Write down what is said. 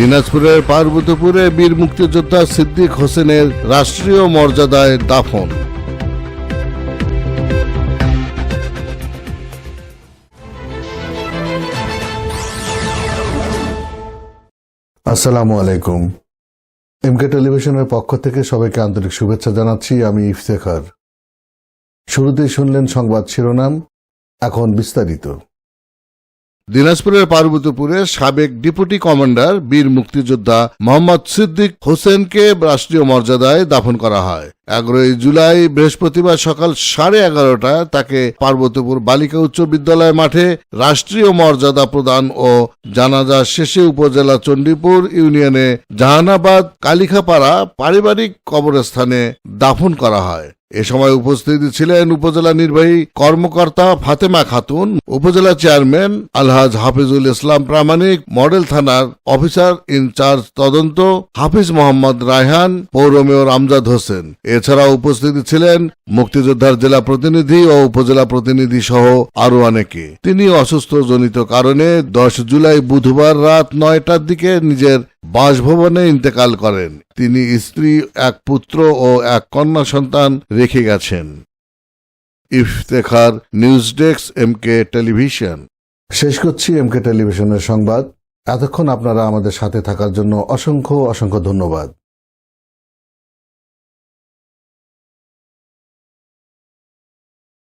দিনাজপুরের পার্বতীপুরে বীর মুক্তিযোদ্ধা সিদ্দিক হোসেনের রাষ্ট্রীয় মর্যাদায় দাফন। আসসালামু আলাইকুম। এমকে টেলিভিশনের পক্ষ থেকে সবাইকে আন্তরিক শুভেচ্ছা জানাচ্ছি, আমি ইফতেখার। শুরুতেই শুনলেন সংবাদ শিরোনাম, এখন বিস্তারিত। দিনাজপুরের পার্বতীপুরে সাবেক ডিপুটি কমান্ডার বীর মুক্তিযোদ্ধা মোহাম্মদ সিদ্দিক হোসেনকে রাষ্ট্রীয় মর্যাদায় দাফন করা হয়। এগারোই জুলাই বৃহস্পতিবার সকাল সাড়ে এগারোটায় তাকে পার্বতীপুর বালিকা উচ্চ বিদ্যালয় মাঠে রাষ্ট্রীয় মর্যাদা প্রদান ও জানাজা শেষে উপজেলা চণ্ডীপুর ইউনিয়নে জাহানাবাদ কালিখাপাড়া পারিবারিক কবরস্থানে দাফন করা হয়। এ সময় উপস্থিত ছিলেন উপজেলা নির্বাহী কর্মকর্তা ফাতেমা খাতুন, উপজেলা চেয়ারম্যান আলহাজ হাফিজুল ইসলাম প্রামাণিক, মডেল থানার অফিসার ইনচার্জ তদন্ত হাফিজ মোহাম্মদ রায়হান, পৌর মেয়র আমজাদ হোসেন। এছাড়া উপস্থিত ছিলেন মুক্তিযোদ্ধার জেলা প্রতিনিধি ও উপজেলা প্রতিনিধি সহ আরও অনেকে। তিনি অসুস্থ জনিত কারণে দশ জুলাই বুধবার রাত নয়টার দিকে নিজের বাসভবনে ইন্তেকাল করেন। তিনি স্ত্রী, এক পুত্র ও এক কন্যা সন্তান রেখে গেছেন। Iftekhar news desk M K television. শেষ করছি এম কে টেলিভিশনের সংবাদ। এতক্ষণ আপনারা আমাদের সাথে থাকার জন্য অসংখ্য অসংখ্য ধন্যবাদ।